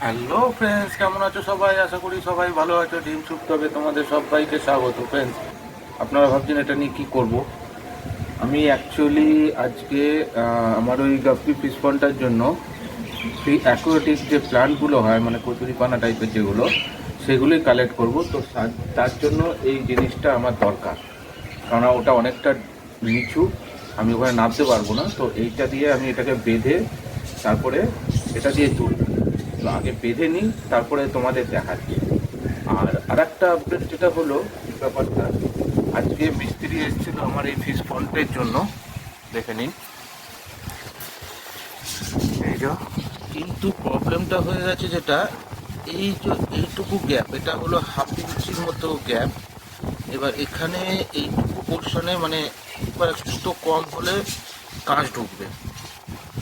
Hello friends কেমন আছো সবাই? আশা করি সবাই ভালো আছো। ডিম সুপ তবে তোমাদের সবাইকে স্বাগত। ফ্রেন্ডস আপনারা ভাবছেন এটা নিয়ে কী করব? আমি অ্যাকচুয়ালি আজকে আমার ওই গাপ্পি পন্ডটার জন্য সেই অ্যাকোয়াটিক যে প্লান্টগুলো হয় মানে কচুরিপানা টাইপের যেগুলো, সেগুলোই কালেক্ট করব। তো তার- তার জন্য এই জিনিসটা আমার দরকার। কারণ ওটা অনেকটা নিচু, আমি ওখানে নামতে পারব না। তো এইটা দিয়ে আমি এটাকে বেঁধে তারপরে এটা দিয়ে তুলব। তো আগে বেঁধে নিই, তারপরে তোমাদের দেখাচ্ছি। আর আরেকটা আপডেট যেটা হলো ব্যাপারটা, আজকে মিস্ত্রি এসেছিল আমার এই ফিশ পন্টের জন্য। দেখে নিন। এই কিন্তু প্রবলেমটা হয়ে গেছে যেটা, এই যে এইটুকু গ্যাপ এটা হলো হাফ ইঞ্চির মতো গ্যাপ এবার এখানে এইটুকু পোর্শনে মানে একটু কম হলে কাঁচ ঢুকবে।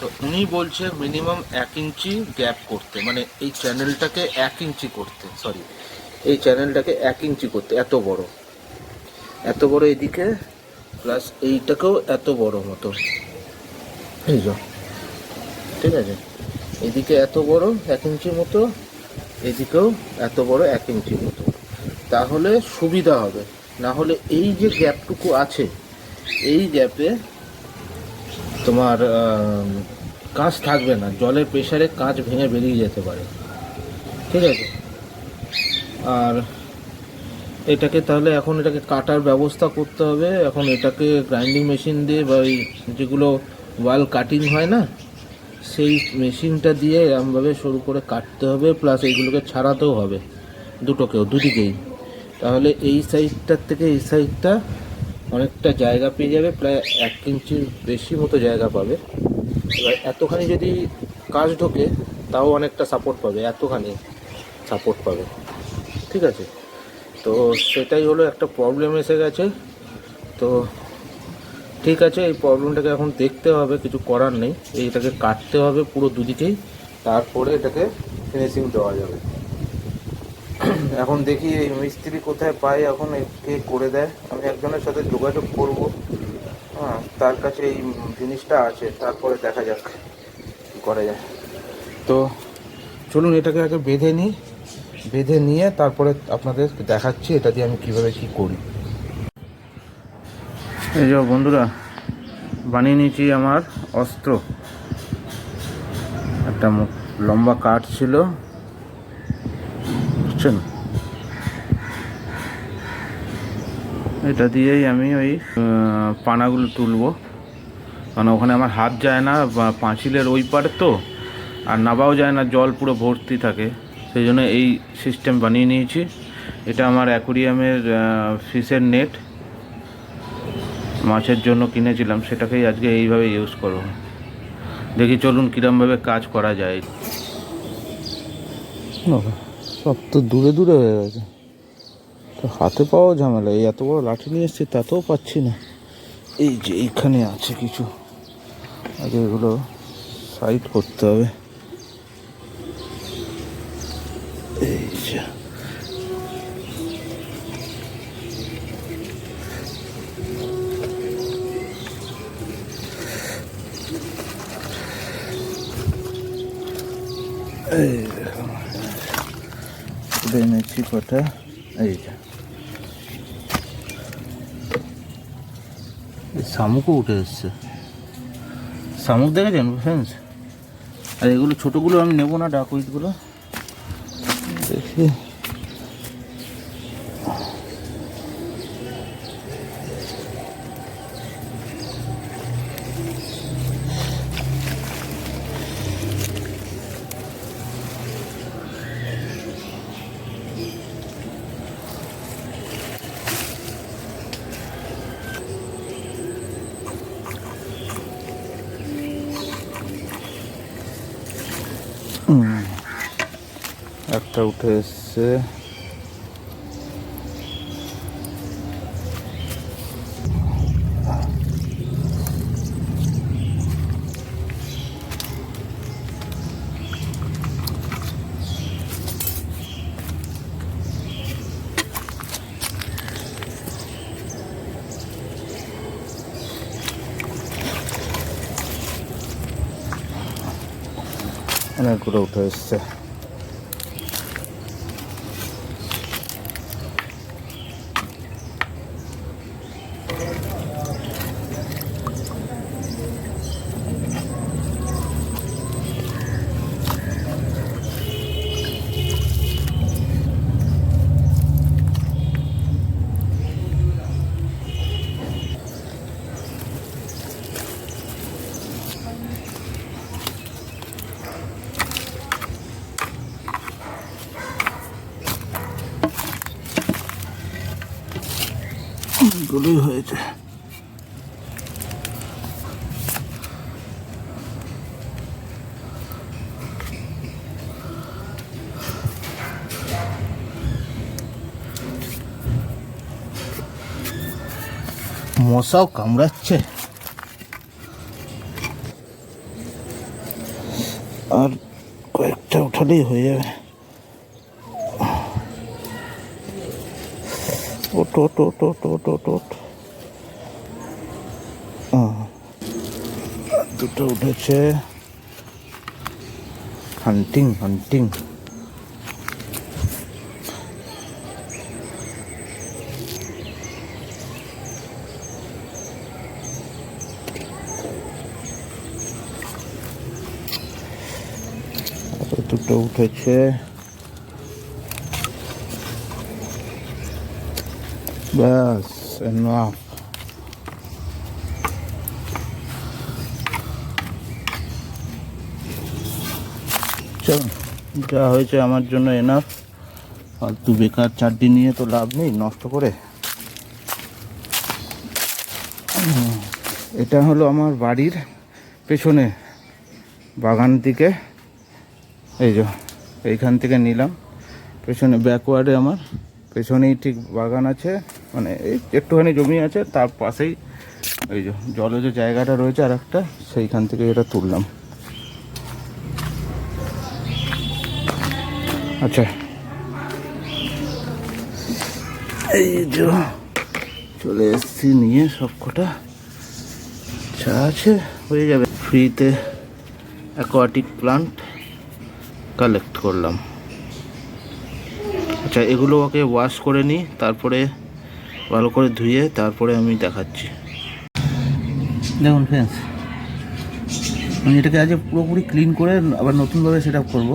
তো উনি বলছে মিনিমাম এক ইঞ্চি গ্যাপ করতে মানে এই চ্যানেলটাকে এক ইঞ্চি করতে সরি এই চ্যানেলটাকে এক ইঞ্চি করতে, এত বড়। এত বড় এদিকে প্লাস এইটাকেও এত বড় মতো এই ঠিক আছে? এদিকে এত বড় এক ইঞ্চি মতো, এদিকেও এত বড় এক ইঞ্চি মতো। তাহলে সুবিধা হবে। না হলে এই যে গ্যাপটুকু আছে, এই গ্যাপে তোমার কাঁচ থাকবে না। জলের প্রেশারে কাঁচ ভেঙে বেরিয়ে যেতে পারে। ঠিক আছে? আর এটাকে তাহলে এখন এটাকে কাটার ব্যবস্থা করতে হবে। এখন এটাকে গ্রাইন্ডিং মেশিন দিয়ে বা ওই যেগুলো ওয়াল কাটিং হয় না, সেই মেশিনটা দিয়ে এরমভাবে সরু করে কাটতে হবে। প্লাস এইগুলোকে ছাড়াতেও হবে দুটোকেও, দুদিকেই। তাহলে এই সাইডটার থেকে এই সাইডটা অনেকটা জায়গা পেয়ে যাবে, প্রায় এক ইঞ্চির বেশি মতো জায়গা পাবে। এবার এতখানি যদি কাজ ঢোকে, তাও অনেকটা সাপোর্ট পাবে, এতখানি সাপোর্ট পাবে। ঠিক আছে? তো সেটাই হলো একটা প্রবলেম এসে গেছে। তো ঠিক আছে, এই প্রবলেমটাকে এখন দেখতে হবে, কিছু করার নেই। এইটাকে কাটতে হবে পুরো দুদিকেই, তারপরে এটাকে ফিনিশিং দেওয়া যাবে। এখন দেখি এই মিস্ত্রি কোথায় পাই এখন কে করে দেয়। আমি একজনের সাথে যোগাযোগ করব। হ্যাঁ তার কাছে এই জিনিসটা আছে, তারপরে দেখা যাক কী করা যায়। তো চলুন এটাকে আগে বেঁধে নিই। বেঁধে নিয়ে তারপরে আপনাদের দেখাচ্ছি এটা দিয়ে আমি কীভাবে কী করি। এই যে বন্ধুরা, বানিয়ে নিয়েছি আমার অস্ত্র। একটা লম্বা কাঠ ছিল। বুঝছেন? এটা দিয়েই আমি ওই পানাগুলো তুলবো। কারণ ওখানে আমার হাত যায় না পাঁচিলের ওই পার তো, আর নাবাও যায় না, জল পুরো ভর্তি থাকে। সেই জন্য এই সিস্টেম বানিয়ে নিয়েছি। এটা আমার অ্যাকুরিয়ামের ফিশের নেট মাছের জন্য কিনেছিলাম, সেটাকেই আজকে এইভাবে ইউজ করব। দেখি চলুন কীরমভাবে কাজ করা যায়। সব তো দূরে দূরে হয়ে গেছে। তো হাতে পাওয়া ঝামেলা, এই এত বড় লাঠি নিয়ে এসছি, তাতেও পাচ্ছি না। এই যে এইখানে আছে কিছু, আগে এগুলো সাইড করতে হবে। এই যে। এই দেখো তুলে এনেছি কটা, এই যে। শামুকও উঠে এসছে। শামুক দেখেছেন ফ্রেন্ডস আর এগুলো ছোটোগুলো আমি নেব না ডাকুইটগুলো দেখি। একটা উঠে এসছে অনেকগুলো উঠে এসছে গুলোই হয়েছে মশাও কামড়াচ্ছে আর কয়েকটা উঠালেই হয়ে যাবে ওট ওট ওট ওট ওট ওট ওট দুটো উঠেছে হান্টিং হান্টিং দুটো উঠেছে ব্যাস enough. চল যা হয়েছে আমার জন্য এনাফ ফালতু বেকার চারটি নিয়ে তো লাভ নেই নষ্ট করে। এটা হলো আমার বাড়ির পেছনে বাগান দিকে। এই যে এইখান থেকে নিলাম। পেছনে ব্যাকওয়ার্ডে আমার পেছনেই ঠিক বাগান আছে। মানে এই একটুখানি জমি আছে, তার পাশেই ওই যে জলে যে জায়গাটা রয়েছে আর একটা সেইখান থেকে এটা তুললাম। আচ্ছা। এই যে চলে এসছি নিয়ে সব কটা। যা আছে হয়ে যাবে। ফ্রিতে অ্যাকোয়াটিক প্লান্ট কালেক্ট করলাম। আচ্ছা এগুলো ওকে ওয়াশ করে নিই, তারপরে ভালো করে ধুয়ে তারপরে আমি দেখাচ্ছি। দেখুন ফ্রেন্ডস আমি এটাকে আজ পুরোপুরি ক্লিন করে আবার নতুনভাবে সেট আপ করব।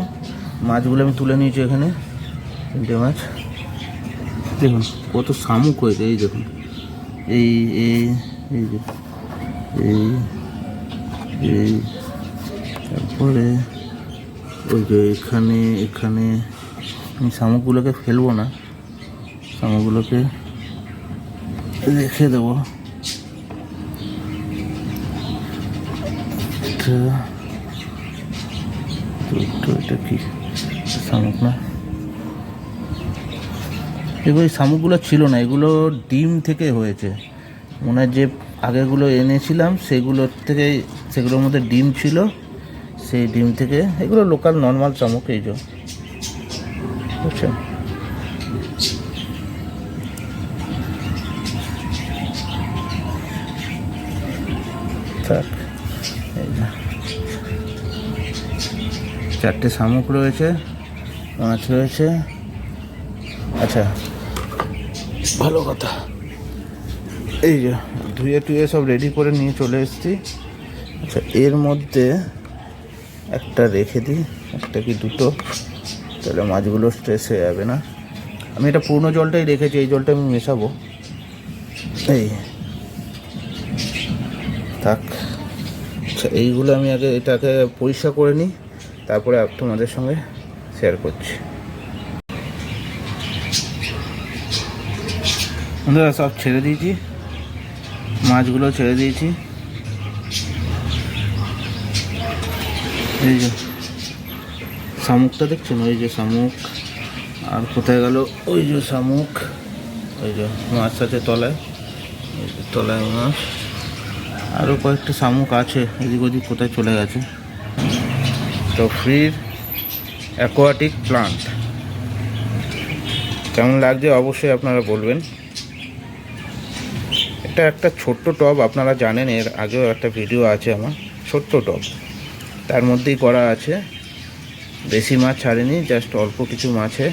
মাছগুলো আমি তুলে নিয়েছি এখানে, তিনটে মাছ। দেখুন, কত শামুক হয়েছে, এই দেখুন। এই এই এই এই এই, তারপরে ওই যে এখানে এখানে, আমি শামুকগুলোকে ফেলব না, শামুকগুলোকে রেখে দেবো। এটা কি? শামুক না? এগুলো শামুকগুলো ছিল না, এগুলো ডিম থেকে হয়েছে। মনে যে আগেগুলো এনেছিলাম সেগুলোর থেকে, সেগুলোর মধ্যে ডিম ছিল। সেই ডিম থেকে, এগুলো লোকাল নর্মাল শামুক এই যে। বুঝছেন চারটে শামুক রয়েছে, মাছ রয়েছে। আচ্ছা ভালো কথা। এই যে ধুয়ে টুয়ে সব রেডি করে নিয়ে চলে এসেছি। আচ্ছা এর মধ্যে একটা রেখে দিই, একটা কি দুটো, তাহলে মাছগুলো স্ট্রেস হয়ে যাবে না। আমি এটা পুরনো জলটাই রেখেছি, এই জলটা আমি মেশাবো। এই, থাক। আচ্ছা এইগুলো আমি আগে এটাকে পরিষ্কার করে নিই। তারপরে তোমাদের সঙ্গে শেয়ার করছি। বন্ধুরা, সব ছেড়ে দিয়েছি। মাছগুলো ছেড়ে দিয়েছি। এই যে, শামুকটা দেখছেন? ওই যে শামুক। আর কোথায় গেল? ওই যে শামুক। ওই যে মাছ আছে তলায়। তলায় মাছ। আরও কয়েকটা শামুক আছে, এদিক ওদিক কোথায় চলে গেছে। ফ্রির অ্যাকোয়াটিক প্লান্ট। কেমন লাগছে অবশ্যই আপনারা বলবেন। এটা একটা ছোট্ট টব, আপনারা জানেন, এর আগেও একটা ভিডিও আছে আমার, ছোট্ট টব। তার মধ্যেই করা আছে। বেশি মাছ ছাড়েনি, জাস্ট অল্প কিছু মাছে।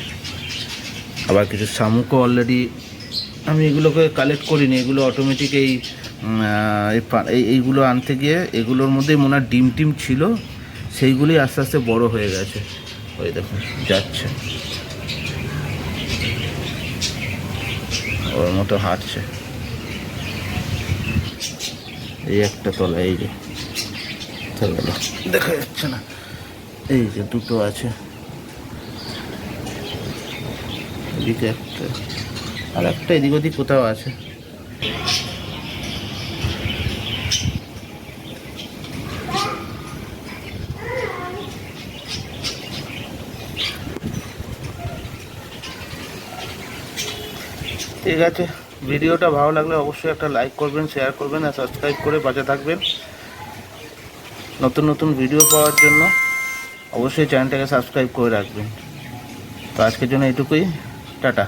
আবার কিছু শামুকও অলরেডি আমি এগুলোকে কালেক্ট করিনি, এগুলো অটোমেটিক এই এই এইগুলো আনতে গিয়ে এগুলোর মধ্যেই মনে ডিম টিম ছিল। সেইগুলি আস্তে আস্তে বড় হয়ে গেছে। ওই দেখুন, যাচ্ছে। ওর মতো হাঁটছে। এই একটা তলা, এই যে। দেখা যাচ্ছে না। এই যে দুটো আছে। এদিকে একটা। আর একটা এদিক ওদিক কোথাও আছে। ঠিক আছে। ভিডিওটা ভালো লাগলে অবশ্যই একটা লাইক করবেন শেয়ার করবেন আর সাবস্ক্রাইব করে বাজে থাকবেন। নতুন নতুন ভিডিও পাওয়ার জন্য অবশ্যই চ্যানেলটাকে সাবস্ক্রাইব করে রাখবেন। তো আজকের জন্য এটুকুই টাটা।